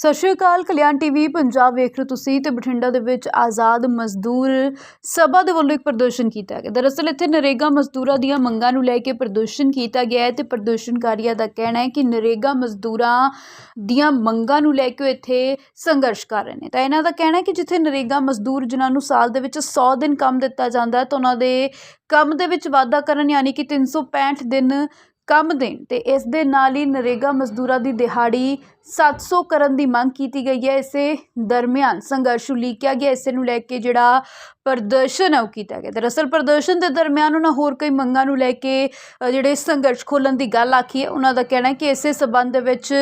ਸਤਿ ਸ਼੍ਰੀ ਅਕਾਲ, ਕਲਿਆਣ ਟੀਵੀ, ਪੰਜਾਬ ਵੇਖ ਰਹੇ ਹੋ ਤੁਸੀਂ ਤੇ ਬਠਿੰਡਾ ਦੇ ਵਿੱਚ ਆਜ਼ਾਦ ਮਜ਼ਦੂਰ ਸਭਾ ਦੇ ਵੱਲੋਂ ਇੱਕ ਪ੍ਰਦਰਸ਼ਨ ਕੀਤਾ ਗਿਆ। ਦਰਅਸਲ ਇੱਥੇ ਨਰੇਗਾ ਮਜ਼ਦੂਰਾਂ ਦੀਆਂ ਮੰਗਾਂ ਨੂੰ ਲੈ ਕੇ ਪ੍ਰਦਰਸ਼ਨ ਕੀਤਾ ਗਿਆ ਹੈ ਤੇ ਪ੍ਰਦਰਸ਼ਨਕਾਰੀਆਂ ਦਾ ਕਹਿਣਾ ਹੈ ਕਿ ਨਰੇਗਾ ਮਜ਼ਦੂਰਾਂ ਦੀਆਂ ਮੰਗਾਂ ਨੂੰ ਲੈ ਕੇ ਇੱਥੇ ਸੰਘਰਸ਼ ਕਰ ਰਹੇ ਨੇ। ਤਾਂ ਇਹਨਾਂ ਦਾ ਕਹਿਣਾ ਹੈ ਕਿ ਜਿੱਥੇ ਨਰੇਗਾ ਮਜ਼ਦੂਰ ਜਿਨ੍ਹਾਂ ਨੂੰ ਸਾਲ ਦੇ ਵਿੱਚ 100 ਦਿਨ ਕੰਮ ਦਿੱਤਾ ਜਾਂਦਾ ਹੈ ਤਾਂ ਉਹਨਾਂ ਦੇ ਕੰਮ ਦੇ ਵਿੱਚ ਵਾਧਾ ਕਰਨ ਯਾਨੀ ਕਿ 365 ਦਿਨ ਕੰਮ ਦੇਣ ਤੇ ਇਸ ਦੇ ਨਾਲ ਹੀ ਨਰੇਗਾ ਮਜ਼ਦੂਰਾਂ ਦੀ ਦਿਹਾੜੀ 700 ਕਰਨ ਦੀ ਮੰਗ ਕੀਤੀ ਗਈ ਹੈ। ਇਸੇ ਦਰਮਿਆਨ ਸੰਘਰਸ਼ ਉਲੀਕਿਆ ਗਿਆ। ਇਸੇ ਨੂੰ ਲੈ ਕੇ ਜਿਹੜਾ ਪ੍ਰਦਰਸ਼ਨ ਹੈ ਉਹ ਕੀਤਾ ਗਿਆ। ਦਰਅਸਲ ਪ੍ਰਦਰਸ਼ਨ ਦੇ ਦਰਮਿਆਨ ਉਹਨਾਂ ਹੋਰ ਕਈ ਮੰਗਾਂ ਨੂੰ ਲੈ ਕੇ ਜਿਹੜੇ ਸੰਘਰਸ਼ ਖੋਲਣ ਦੀ ਗੱਲ ਆਖੀ ਹੈ। ਉਹਨਾਂ ਦਾ ਕਹਿਣਾ ਹੈ ਕਿ ਇਸੇ ਸਬੰਧ ਵਿੱਚ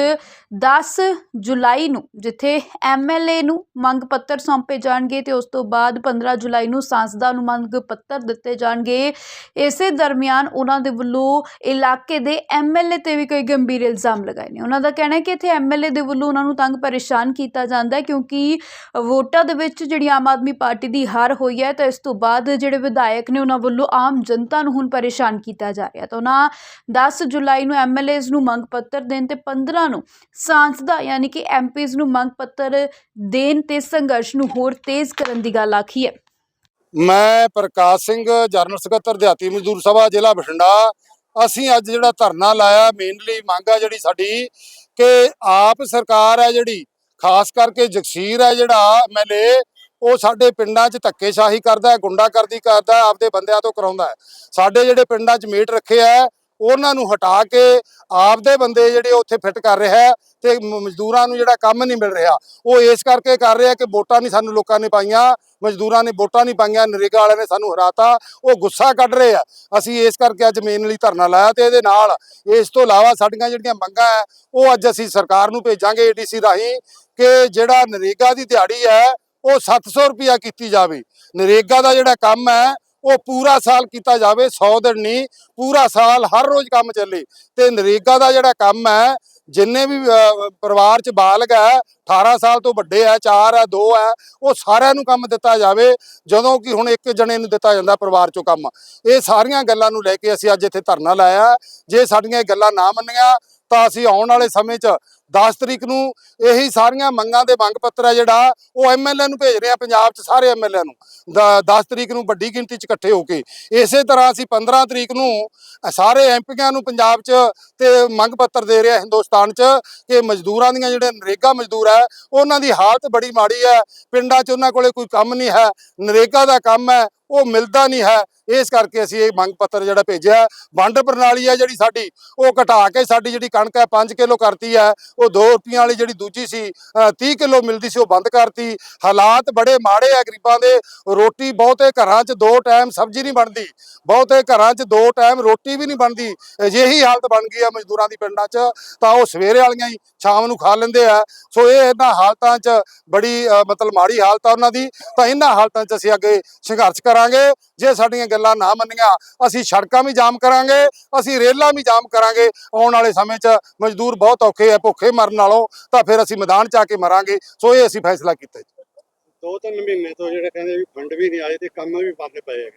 10 ਜੁਲਾਈ ਨੂੰ ਜਿੱਥੇ ਐਮਐਲਏ ਨੂੰ ਮੰਗ ਪੱਤਰ ਸੌਂਪੇ ਜਾਣਗੇ ਤੇ ਉਸ ਤੋਂ ਬਾਅਦ 15 ਜੁਲਾਈ ਨੂੰ ਸਾਂਸਦਾਂ ਨੂੰ ਮੰਗ ਪੱਤਰ ਦਿੱਤੇ ਜਾਣਗੇ। ਇਸੇ ਦਰਮਿਆਨ ਉਹਨਾਂ ਦੇ ਵੱਲੋਂ ਇਲਾਕੇ ਦੇ ਐਮਐਲਏ ਤੇ ਵੀ ਕਈ ਗੰਭੀਰ ਇਲਜ਼ਾਮ ਲਗਾਏ ਨੇ। ਉਹਨਾਂ ਦਾ ਕਹਿਣਾ ਹੈ ਕਿ ਇੱਥੇ ਐਮਐਲਏ ਦੇ ਵੱਲੋਂ ਉਹਨਾਂ ਨੂੰ ਤੰਗ ਪਰੇਸ਼ਾਨ ਕੀਤਾ ਜਾਂਦਾ ਹੈ ਕਿਉਂਕਿ ਵੋਟਾਂ ਦੇ ਵਿੱਚ ਜਿਹੜੀ ਆਮ ਆਦਮੀ ਪਾਰਟੀ ਦੀ ਹਾਰ ਹੋਈ ਹੈ ਤਾਂ ਇਸ ਤੋਂ ਬਾਅਦ ਜਿਹੜੇ ਵਿਧਾਇਕ ਨੇ ਉਹਨਾਂ ਵੱਲੋਂ ਆਮ ਜਨਤਾ ਨੂੰ ਹੁਣ ਪਰੇਸ਼ਾਨ ਕੀਤਾ ਜਾ ਰਿਹਾ ਤਾਂ ਉਹਨਾਂ 10 ਜੁਲਾਈ ਨੂੰ ਐਮਐਲਏਜ਼ ਨੂੰ ਮੰਗ ਪੱਤਰ ਦੇਣ ਤੇ 15 ਨੂੰ ਸਾਂਸਦਾਂ ਯਾਨੀ ਕਿ ਐਮਪੀਜ਼ ਨੂੰ ਮੰਗ ਪੱਤਰ ਦੇਣ ਤੇ ਸੰਘਰਸ਼ ਨੂੰ ਹੋਰ ਤੇਜ਼ ਕਰਨ ਦੀ ਗੱਲ ਆਖੀ ਹੈ। ਮੈਂ ਪ੍ਰਕਾਸ਼ ਸਿੰਘ ਜਰਨਲ ਸਕੱਤਰ ਦਿਹਾਤੀ ਮਜ਼ਦੂਰ ਸਭਾ, ਜ਼ਿਲ੍ਹਾ ਬਠਿੰਡਾ ਅਸੀਂ ਅੱਜ ਜਿਹੜਾ ਧਰਨਾ ਲਾਇਆ ਮੇਨਲੀ ਮੰਗ ਆ ਜਿਹੜੀ ਸਾਡੀ ਕਿ ਆਪ ਸਰਕਾਰ ਹੈ ਜਿਹੜੀ, ਖਾਸ ਕਰਕੇ ਜਗਸੀਰ ਹੈ ਜਿਹੜਾ ਐਮਐਲਏ ਉਹ ਸਾਡੇ ਪਿੰਡਾਂ 'ਚ ਧੱਕੇਸ਼ਾਹੀ ਕਰਦਾ ਹੈ, ਗੁੰਡਾਗਰਦੀ ਕਰਦਾ ਆਪਦੇ ਬੰਦਿਆਂ ਤੋਂ ਕਰਾਉਂਦਾ ਸਾਡੇ ਜਿਹੜੇ ਪਿੰਡਾਂ 'ਚ ਮੀਟ ਰੱਖੇ ਆ ਉਹਨਾਂ ਨੂੰ ਹਟਾ ਕੇ ਆਪਦੇ ਬੰਦੇ ਜਿਹੜੇ ਉੱਥੇ ਫਿੱਟ ਕਰ ਰਿਹਾ ਹੈ ਤੇ ਮਜ਼ਦੂਰਾਂ ਨੂੰ ਜਿਹੜਾ ਕੰਮ ਨਹੀਂ ਮਿਲ ਰਿਹਾ। ਉਹ ਇਸ ਕਰਕੇ ਕਰ ਰਿਹਾ ਕਿ ਵੋਟਾਂ ਨਹੀਂ ਸਾਨੂੰ ਲੋਕਾਂ ਨੇ ਪਾਈਆਂ, ਮਜ਼ਦੂਰਾਂ ਨੇ ਵੋਟਾਂ ਨਹੀਂ ਪਾਈਆਂ, ਨਰੇਗਾ ਵਾਲਿਆਂ ਨੇ ਸਾਨੂੰ ਹਰਾਤਾ, ਉਹ ਗੁੱਸਾ ਕੱਢ ਰਹੇ ਆ। ਅਸੀਂ ਇਸ ਕਰਕੇ ਅੱਜ ਮੇਨ ਲਈ ਧਰਨਾ ਲਾਇਆ ਤੇ ਇਹਦੇ ਨਾਲ ਇਸ ਤੋਂ ਇਲਾਵਾ ਸਾਡੀਆਂ ਜਿਹੜੀਆਂ ਮੰਗਾਂ ਹੈ, ਉਹ ਅੱਜ ਅਸੀਂ ਸਰਕਾਰ ਨੂੰ ਭੇਜਾਂਗੇ ਏਡੀਸੀ ਰਾਹੀਂ ਕਿ ਜਿਹੜਾ ਨਰੇਗਾ ਦੀ ਦਿਹਾੜੀ ਹੈ, ਉਹ 700 ਰੁਪਿਆ ਕੀਤੀ ਜਾਵੇ। ਨਰੇਗਾ ਦਾ ਜਿਹੜਾ ਕੰਮ ਹੈ ਉਹ ਪੂਰਾ ਸਾਲ ਕੀਤਾ ਜਾਵੇ 100 ਦਿਨ ਨਹੀਂ, ਪੂਰਾ ਸਾਲ ਹਰ ਰੋਜ਼ ਕੰਮ ਚੱਲੇ। ਤੇ ਨਰੇਗਾ ਦਾ ਜਿਹੜਾ ਕੰਮ ਹੈ, ਜਿੰਨੇ ਵੀ ਪਰਿਵਾਰ ਚ ਬਾਲਗ ਹੈ 18 ਸਾਲ ਤੋਂ ਵੱਡੇ ਹੈ 4 ਹੈ 2 ਹੈ, ਉਹ ਸਾਰਿਆਂ ਨੂੰ ਕੰਮ ਦਿੱਤਾ ਜਾਵੇ, ਜਦੋਂ ਕਿ ਹੁਣ ਇੱਕ ਜਣੇ ਨੂੰ ਦਿੱਤਾ ਜਾਂਦਾ ਪਰਿਵਾਰ ਚੋਂ ਕੰਮ। ਇਹ ਸਾਰੀਆਂ ਗੱਲਾਂ ਨੂੰ ਲੈ ਕੇ ਅਸੀਂ ਅੱਜ ਇੱਥੇ ਧਰਨਾ ਲਾਇਆ। ਜੇ ਸਾਡੀਆਂ ਇਹ ਗੱਲਾਂ ਨਾ ਮੰਨੀਆਂ, ਤਾਂ ਅਸੀਂ ਆਉਣ ਵਾਲੇ ਸਮੇਂ 'ਚ 10 ਤਰੀਕ ਨੂੰ ਇਹੀ ਸਾਰੀਆਂ ਮੰਗਾਂ ਦੇ ਮੰਗ ਪੱਤਰ ਹੈ ਜਿਹੜਾ ਉਹ ਐਮਐਲਏ ਨੂੰ ਭੇਜ ਰਹੇ ਆ ਪੰਜਾਬ 'ਚ ਸਾਰੇ ਐਮਐਲਏ ਨੂੰ। 10 ਤਰੀਕ ਨੂੰ ਵੱਡੀ ਗਿਣਤੀ 'ਚ ਇਕੱਠੇ ਹੋ ਕੇ। ਇਸੇ ਤਰ੍ਹਾਂ ਅਸੀਂ 15 ਤਰੀਕ ਨੂੰ ਅ, ਸਾਰੇ ਐਮਪੀਆਂ ਨੂੰ ਪੰਜਾਬ 'ਚ ਤੇ ਮੰਗ ਪੱਤਰ ਦੇ ਰਹੇ ਰਿਹਾ ਹਿੰਦੁਸਤਾਨ 'ਚ ਕਿ ਮਜ਼ਦੂਰਾਂ ਦੀਆਂ ਜਿਹੜੇ ਨਰੇਗਾ ਮਜ਼ਦੂਰ ਹੈ ਉਹਨਾਂ ਦੀ ਹਾਲਤ ਬੜੀ ਮਾੜੀ ਹੈ ਪਿੰਡਾਂ 'ਚ ਉਹਨਾਂ ਕੋਲੇ ਕੋਈ ਕੰਮ ਨਹੀਂ ਹੈ। ਨਰੇਗਾ ਦਾ ਕੰਮ ਹੈ। ਉਹ ਮਿਲਦਾ ਨਹੀਂ ਹੈ। ਇਸ ਕਰਕੇ ਅਸੀਂ ਇਹ ਮੰਗ ਪੱਤਰ ਜਿਹੜਾ ਭੇਜਿਆ ਵੰਡ ਪ੍ਰਣਾਲੀ ਹੈ ਜਿਹੜੀ ਸਾਡੀ ਉਹ ਘਟਾ ਕੇ ਸਾਡੀ ਜਿਹੜੀ ਕਣਕ ਹੈ 5 ਕਿਲੋ ਕਰਤੀ ਹੈ। ਉਹ 2 ਰੁਪਈਆਂ ਵਾਲੀ ਜਿਹੜੀ ਦੂਜੀ ਸੀ ਅ, 30 ਕਿਲੋ ਮਿਲਦੀ ਸੀ ਉਹ ਬੰਦ ਕਰਤੀ। ਹਾਲਾਤ ਬੜੇ ਮਾੜੇ ਆ ਗਰੀਬਾਂ ਦੇ। ਰੋਟੀ ਬਹੁਤੇ ਘਰਾਂ 'ਚ ਦੋ ਟਾਈਮ ਸਬਜ਼ੀ ਨਹੀਂ ਬਣਦੀ। ਬਹੁਤੇ ਘਰਾਂ 'ਚ ਦੋ ਟਾਈਮ ਰੋਟੀ ਵੀ ਨਹੀਂ ਬਣਦੀ। ਅਜਿਹੀ ਹਾਲਤ ਬਣ ਗਈ ਆ ਮਜ਼ਦੂਰਾਂ ਦੀ ਪਿੰਡਾਂ 'ਚ। ਤਾਂ ਉਹ ਸਵੇਰੇ ਵਾਲੀਆਂ ਹੀ ਸ਼ਾਮ ਨੂੰ ਖਾ ਲੈਂਦੇ ਆ ਸੋ ਇਹ ਇਹਨਾਂ ਹਾਲਤਾਂ 'ਚ ਬੜੀ ਮਤਲਬ ਮਾੜੀ ਹਾਲਤ ਆ ਉਹਨਾਂ ਦੀ। ਤਾਂ ਇਹਨਾਂ ਹਾਲਤਾਂ 'ਚ ਅਸੀਂ ਅੱਗੇ ਸੰਘਰਸ਼ ਕਰ ਕਰਾਂਗੇ, ਜੇ ਸਾਡੀਆਂ ਗੱਲਾਂ ਨਾ ਮੰਨੀਆਂ, ਅਸੀਂ ਸੜਕਾਂ ਵੀ ਜਾਮ ਕਰਾਂਗੇ, ਅਸੀਂ ਰੇਲਾਂ ਵੀ ਜਾਮ ਕਰਾਂਗੇ। ਆਉਣ ਵਾਲੇ ਸਮੇਂ 'ਚ ਮਜ਼ਦੂਰ ਬਹੁਤ ਔਖੇ ਆ, ਭੁੱਖੇ ਮਰਨ ਨਾਲੋਂ, ਤਾਂ ਫਿਰ ਅਸੀਂ ਮੈਦਾਨ 'ਚ ਆ ਕੇ ਮਰਾਂਗੇ। ਸੋ ਇਹ ਅਸੀਂ ਫੈਸਲਾ ਕੀਤਾ ਦੋ ਤਿੰਨ ਮਹੀਨੇ ਤੋਂ ਜਿਹੜੇ ਕਹਿੰਦੇ ਵੀ ਫੰਡ ਵੀ ਨਹੀਂ ਆਏ ਤੇ ਕੰਮ ਵੀ ਬੰਦ ਪਏ ਹੈਗੇ।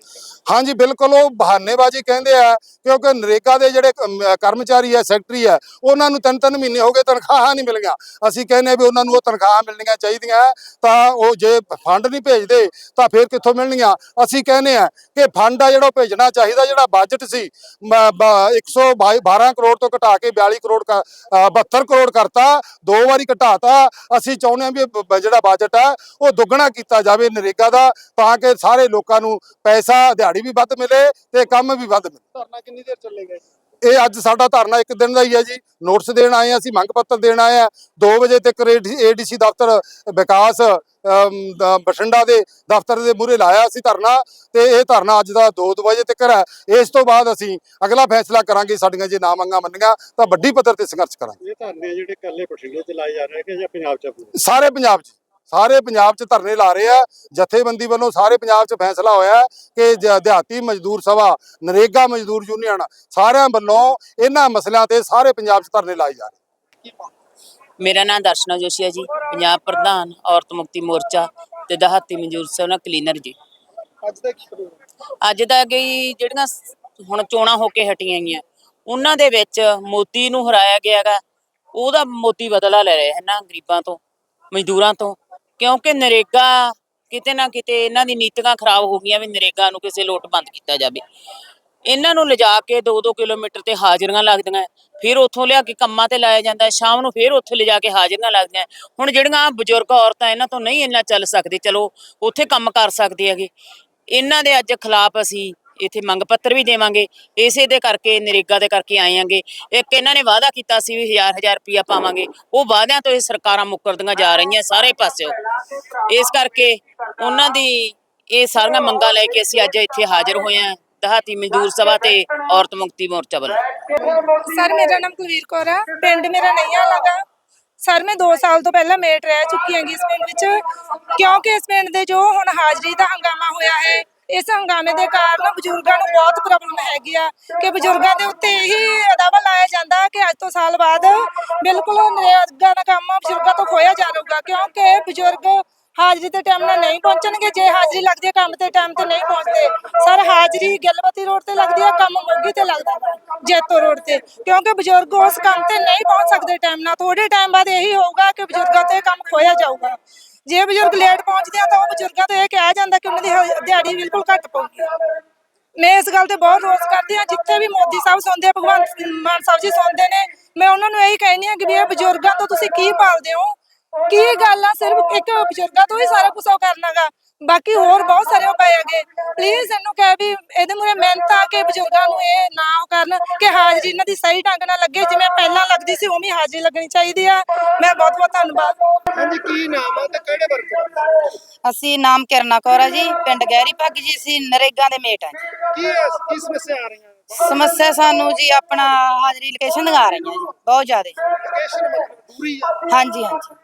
ਹਾਂਜੀ, ਬਿਲਕੁਲ ਉਹ ਬਹਾਨੇਬਾਜ਼ੀ ਕਹਿੰਦੇ ਆ, ਕਿਉਂਕਿ ਨਰੇਗਾ ਦੇ ਜਿਹੜੇ ਕਰਮਚਾਰੀ ਆ, ਸੈਕਟਰੀ ਆ, ਉਹਨਾਂ ਨੂੰ ਤਿੰਨ ਤਿੰਨ ਮਹੀਨੇ ਹੋ ਗਏ ਤਨਖਾਹਾਂ ਨਹੀਂ ਮਿਲੀਆਂ। ਅਸੀਂ ਕਹਿੰਦੇ ਵੀ ਉਹਨਾਂ ਨੂੰ ਉਹ ਤਨਖਾਹਾਂ ਮਿਲਣੀਆਂ ਚਾਹੀਦੀਆਂ, ਤਾਂ ਉਹ ਜੇ ਫੰਡ ਨਹੀਂ ਭੇਜਦੇ, ਤਾਂ ਫਿਰ ਕਿੱਥੋਂ ਮਿਲਣੀਆਂ? ਅਸੀਂ ਕਹਿੰਦੇ ਆ ਕਿ ਫੰਡ ਆ ਜਿਹੜਾ ਉਹ ਭੇਜਣਾ ਚਾਹੀਦਾ, ਜਿਹੜਾ ਬਜਟ ਸੀ 112 ਕਰੋੜ ਤੋਂ ਘਟਾ ਕੇ 42 ਕਰੋੜ ਕ- ਅਹ 72 ਕਰੋੜ ਕਰਤਾ, ਦੋ ਵਾਰੀ ਘਟਾਤਾ। ਅਸੀਂ ਚਾਹੁੰਦੇ ਆ ਵੀ ਜਿਹੜਾ ਬਜਟ ਆ, ਉਹ ਦੁੱਗਣਾ ਕੀਤਾ ਜਾਵੇ ਨਰੇਗਾ ਦਾ ਤਾਂ ਕਿ ਸਾਰੇ ਲੋਕਾਂ ਨੂੰ ਪੈਸਾ ਦਿਹਾੜੀ ਵੀ ਵੱਧ ਮਿਲੇ ਤੇ ਕੰਮ ਵੀ ਵੱਧ ਮਿਲੇ। ਧਰਨਾ ਕਿੰਨੀ ਦੇਰ ਚੱਲੇਗਾ ਇਹ ਅੱਜ ਸਾਡਾ ਧਰਨਾ ਇੱਕ ਦਿਨ ਦਾ ਹੀ ਹੈ ਜੀ। ਨੋਟਿਸ ਦੇਣ ਆਏ ਆ ਅਸੀਂ ਮੰਗ ਪੱਤਰ ਦੇਣ ਆਏ ਆ 2 ਵਜੇ ਤੱਕ ਏਡੀਸੀ ਦਫ਼ਤਰ ਵਿਕਾਸ ਬਠਿੰਡਾ ਦੇ ਦਫ਼ਤਰ ਦੇ ਮੂਹਰੇ ਲਾਇਆ ਅਸੀਂ ਧਰਨਾ ਤੇ ਇਹ ਧਰਨਾ ਅੱਜ ਦਾ 2 ਵਜੇ ਤੱਕ ਹੈ। ਇਸ ਤੋਂ ਬਾਅਦ ਅਸੀਂ ਅਗਲਾ ਫੈਸਲਾ ਕਰਾਂਗੇ ਸਾਡੀਆਂ ਜੇ ਨਾ ਮੰਗਾਂ ਮੰਨੀਆਂ ਤਾਂ ਵੱਡੀ ਪੱਧਰ ਤੇ ਸੰਘਰਸ਼ ਕਰਾਂਗੇ। ਇਹ ਧਰਨੇ ਜਿਹੜੇ ਕੱਲੇ ਬਠਿੰਡੇ ਤੇ ਲਾਏ ਜਾ ਰਹੇ ਕਿ ਜਾਂ ਪੰਜਾਬ ਚ? ਸਾਰੇ ਪੰਜਾਬ 'ਚ। ਸਾਰੇ ਪੰਜਾਬ 'ਚ ਧਰਨੇ ਲਾ ਰਹੇ ਆ। ਜਥੇਬੰਦੀ ਵੱਲੋਂ ਸਾਰੇ ਪੰਜਾਬ 'ਚ ਫੈਸਲਾ ਹੋਇਆ ਹੈ ਕਿ ਦਿਹਾਤੀ ਮਜ਼ਦੂਰ ਸਭਾ ਨਰੇਗਾ ਮਜ਼ਦੂਰ ਯੂਨੀਅਨ ਸਾਰਿਆਂ ਵੱਲੋਂ ਇਹਨਾਂ ਮਸਲਿਆਂ ਤੇ ਸਾਰੇ ਪੰਜਾਬ 'ਚ ਧਰਨੇ ਲਾਏ ਜਾ ਰਹੇ ਮੇਰਾ ਨਾਮ ਦਰਸ਼ਨਾ ਜੋਸ਼ੀ ਹੈ ਜੀ ਪੰਜਾਬ ਪ੍ਰਧਾਨ ਔਰਤ ਮੁਕਤੀ ਮੋਰਚਾ ਤੇ ਦਹਾਤੀ ਮਨਜੂਰ ਸਭਨਾ ਕਲੀਨਰ ਜੀ। ਅੱਜ ਦਾ ਕੀ ਪ੍ਰੋਗਰਾਮ? ਅੱਜ ਦਾ ਗਈ ਜਿਹੜੀਆਂ ਹੁਣ ਚੋਣਾਂ ਹੋ ਕੇ ਹਟੀਆਂ ਗਈਆਂ ਉਹਨਾਂ ਦੇ ਵਿੱਚ ਮੋਦੀ ਨੂੰ ਹਰਾਇਆ ਗਿਆਗਾ ਉਹਦਾ ਮੋਦੀ ਬਦਲਾ ਲੈ ਰਿਹਾ ਹੈ ਨਾ ਗਰੀਬਾਂ ਤੋਂ ਮਜ਼ਦੂਰਾਂ ਤੋਂ। ਕਿਉਂਕਿ ਨਰੇਗਾ ਕਿਤੇ ਨਾ ਕਿਤੇ ਇਹਨਾਂ ਦੀ ਨੀਤੀਆਂ ਖਰਾਬ ਹੋ ਗਈਆਂ ਵੀ ਨਰੇਗਾ ਨੂੰ ਕਿਸੇ ਲੋਟ ਬੰਦ ਕੀਤਾ ਜਾਵੇ। ਇਹਨਾਂ ਨੂੰ ਲਿਜਾ ਕੇ 2-2 ਕਿਲੋਮੀਟਰ ਤੇ ਹਾਜ਼ਰੀਆਂ ਲੱਗਦੀਆਂ। ਫਿਰ ਉੱਥੋਂ ਲਿਆ ਕੇ ਕੰਮਾਂ ਤੇ ਲਾਇਆ ਜਾਂਦਾ। ਸ਼ਾਮ ਨੂੰ ਫਿਰ ਉੱਥੇ ਲਿਜਾ ਕੇ ਹਾਜ਼ਰੀਆਂ ਲੱਗਦੀਆਂ। ਹੁਣ ਜਿਹੜੀਆਂ ਬਜ਼ੁਰਗ ਔਰਤਾਂ ਇਹਨਾਂ ਤੋਂ ਨਹੀਂ ਇੰਨਾ ਚੱਲ ਸਕਦੇ। ਚਲੋ, ਉੱਥੇ ਕੰਮ ਕਰ ਸਕਦੇ ਹੈਗੇ। ਇਹਨਾਂ ਦੇ ਅੱਜ ਖਿਲਾਫ ਅਸੀਂ ਇੱਥੇ ਮੰਗ ਪੱਤਰ ਵੀ ਦੇਵਾਂਗੇ, ਇਸੇ ਦੇ ਕਰਕੇ, ਨਰੇਗਾ ਦੇ ਕਰਕੇ ਆਏ ਆਂਗੇ। ਇੱਕ ਇਹਨਾਂ ਨੇ ਵਾਅਦਾ ਕੀਤਾ ਸੀ ਵੀ ਹਜ਼ਾਰ ਹਜ਼ਾਰ ਰੁਪਇਆ ਪਾਵਾਂਗੇ। ਉਹ ਵਾਅਦਿਆਂ ਤੋਂ ਇਹ ਸਰਕਾਰਾਂ ਮੁੱਕਰਦੀਆਂ ਜਾ ਰਹੀਆਂ ਸਾਰੇ ਪਾਸਿਓਂ ਇਸ ਕਰਕੇ ਉਹਨਾਂ ਦੀ ਇਹ ਸਾਰੀਆਂ ਮੰਗਾਂ ਲੈ ਕੇ ਅਸੀਂ ਅੱਜ ਇੱਥੇ ਹਾਜ਼ਰ ਹੋਏ ਹਾਂ ਦਹਾਤੀ ਮਜ਼ਦੂਰ ਸਭਾ ਤੇ ਔਰਤ ਮੁਕਤੀ ਮੋਰਚਾ ਵੱਲੋਂ। ਸਰ, ਮੇਰਾ ਨਾਮ ਕੁਲਵੀਰ ਕੌਰ ਆ। ਪਿੰਡ ਮੇਰਾ ਨਈਆ ਲਗਾ। ਸਰ, ਮੈਂ 2 ਸਾਲ ਤੋਂ ਪਹਿਲਾਂ ਮੇਟ ਰਹਿ ਚੁੱਕੀ ਹਾਂਗੀ ਇਸ ਪਿੰਡ ਵਿੱਚ, ਕਿਉਂਕਿ ਇਸ ਪਿੰਡ ਦੇ ਜੋ ਹੁਣ ਹਾਜ਼ਰੀ ਦਾ ਹੰਗਾਮਾ ਹੋਇਆ ਹੈ ਇਸ ਹੰਗਾਮੇ ਦੇ ਕਾਰਨ ਬਜ਼ੁਰਗਾਂ ਨੂੰ ਬਹੁਤ ਪ੍ਰੋਬਲਮ ਹੈਗੀ ਆ ਕਿ ਬਜ਼ੁਰਗਾਂ ਦੇ ਉੱਤੇ ਇਹੀ ਦਾਅਵਾ ਲਾਇਆ ਜਾਂਦਾ ਕਿ ਅੱਜ ਤੋਂ ਸਾਲ ਬਾਅਦ ਬਿਲਕੁਲ ਨਰੇਗਾ ਦਾ ਕੰਮ ਬਜ਼ੁਰਗਾਂ ਤੋਂ ਖੋਇਆ ਜਾਊਗਾ ਕਿਉਂਕਿ ਬਜ਼ੁਰਗ ਹਾਜ਼ਰੀ ਤੇ ਟਾਈਮ ਨਾਲ ਨਹੀਂ ਪਹੁੰਚਣਗੇ ਜੇ ਹਾਜ਼ਰੀ ਲੱਗਦੀ ਹੈ ਕੰਮ ਤੇ ਟਾਈਮ ਤੇ ਨਹੀਂ ਪਹੁੰਚਦੇ ਸਰ ਹਾਜ਼ਰੀ ਗਿਲਵਤੀ ਰੋਡ ਤੇ ਲੱਗਦੀ ਹੈ ਕੰਮ ਮੋਗੀ ਤੇ ਲੱਗਦਾ ਵਾ, ਜੈਤੋ ਰੋਡ ਤੇ ਕਿਉਂਕਿ ਬਜ਼ੁਰਗ ਉਸ ਕੰਮ ਤੇ ਨਹੀਂ ਪਹੁੰਚ ਸਕਦੇ ਟਾਈਮ ਨਾਲ ਥੋੜੇ ਟਾਈਮ ਬਾਅਦ ਇਹੀ ਹੋਊਗਾ ਕਿ ਬਜ਼ੁਰਗਾਂ ਤੇ ਕੰਮ ਖੋਇਆ ਜਾਊਗਾ। ਜੇ ਬਜ਼ੁਰਗ ਲੇਟ ਪਹੁੰਚਦੇ ਆ ਤਾਂ ਉਹ ਬਜ਼ੁਰਗਾਂ ਤੋਂ ਇਹ ਕਿਹਾ ਜਾਂਦਾ ਕਿ ਉਹਨਾਂ ਦੀ ਦਿਹਾੜੀ ਬਿਲਕੁਲ ਘੱਟ ਪਊਗੀ। ਮੈਂ ਇਸ ਗੱਲ ਤੇ ਬਹੁਤ ਰੋਸ ਕਰਦੀ ਹਾਂ ਜਿੱਥੇ ਵੀ ਮੋਦੀ ਸਾਹਿਬ ਸੁਣਦੇ ਆ ਭਗਵੰਤ ਮਾਨ ਸਾਹਿਬ ਜੀ ਸੁਣਦੇ ਨੇ ਮੈਂ ਉਹਨਾਂ ਨੂੰ ਇਹੀ ਕਹਿੰਦੀ ਹਾਂ ਕਿ ਵੀ ਇਹ ਬਜ਼ੁਰਗਾਂ ਤੋਂ ਤੁਸੀਂ ਕੀ ਪਾਲਦੇ ਹੋ? ਕੀ ਗੱਲ ਆ ਸਿਰਫ ਇੱਕ ਬਜ਼ੁਰਗਾਂ ਤੋਂ ਹੀ ਸਾਰਾ ਕੁਝ ਉਹ ਕਰਨਾਗਾ? ਬਾਕੀ ਹੋਰ ਬਹੁਤ ਸਾਰੇ ਉਪਾਅ ਹੈਗੇ। ਪਲੀਜ਼ ਇਹਨੂੰ ਕਹਿ ਵੀ ਇਹਦੇ ਮੂਰੇ ਮਿਹਨਤ ਆ ਕਿ ਬਜ਼ੁਰਗਾਂ ਨੂੰ ਇਹ ਨਾ ਉਹ ਕਰਨ ਕਿ ਹਾਜ਼ਰੀ ਇਹਨਾਂ ਦੀ ਸਹੀ ਢੰਗ ਨਾਲ ਲੱਗੇ ਜਿਵੇਂ ਪਹਿਲਾਂ ਲੱਗਦੀ ਸੀ ਉਵੇਂ ਹਾਜ਼ਰੀ ਲੱਗਣੀ ਚਾਹੀਦੀ ਆ। ਮੈਂ ਬਹੁਤ ਬਹੁਤ ਧੰਨਵਾਦ। ਹਾਂਜੀ ਕੀ ਨਾਮ ਆ ਤੇ ਕਿਹੜੇ ਵਰਗ ਅਸੀਂ ਨਾਮ ਕਿਰਨਾ ਕੌਰ ਆ ਜੀ ਪਿੰਡ ਗਹਿਰੀ ਪੱਗ ਜੀ ਅਸੀਂ ਨਰੇਗਾ ਦੇ ਮੇਟ ਆ ਜੀ। ਕੀ ਕੀ ਸਮੱਸਿਆ ਆ ਰਹੀਆਂ? ਸਮੱਸਿਆ ਸਾਨੂੰ ਜੀ ਆਪਣਾ ਹਾਜ਼ਰੀ ਲੋਕੇਸ਼ਨ ਦਿਖਾ ਰਹੀਆਂ ਜੀ ਬਹੁਤ ਜ਼ਿਆਦਾ ਲੋਕੇਸ਼ਨ ਮਤਲਬ ਪੂਰੀ ਆ। ਹਾਂਜੀ ਹਾਂਜੀ।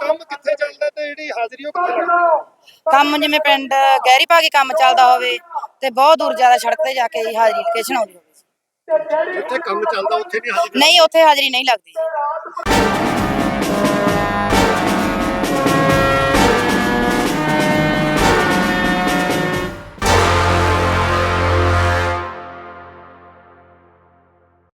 ਕੰਮ ਕਿੱਥੇ ਚੱਲਦਾ ਤੇ ਜਿਹੜੀ ਹਾਜ਼ਰੀ ਉਹ ਕਿੱਥੇ ਲੱਗਦੀ ਕੰਮ ਜਿਵੇਂ ਪਿੰਡ ਗਹਿਰੀ ਪੱਗ ਕੰਮ ਚੱਲਦਾ ਹੋਵੇ ਤੇ ਬਹੁਤ ਦੂਰ ਜ਼ਿਆਦਾ ਸੜਕ ਤੇ ਜਾ ਕੇ ਜੀ ਹਾਜ਼ਰੀ ਲੋਕੇਸ਼ਨ ਆਉਂਦੀ ਹੋਵੇ। ਜਿੱਥੇ ਕੰਮ ਚੱਲਦਾ ਉੱਥੇ ਨਹੀਂ ਹਾਜ਼ਰੀ ਨਹੀਂ ਉੱਥੇ ਹਾਜ਼ਰੀ ਨਹੀਂ ਲੱਗਦੀ ਜੀ।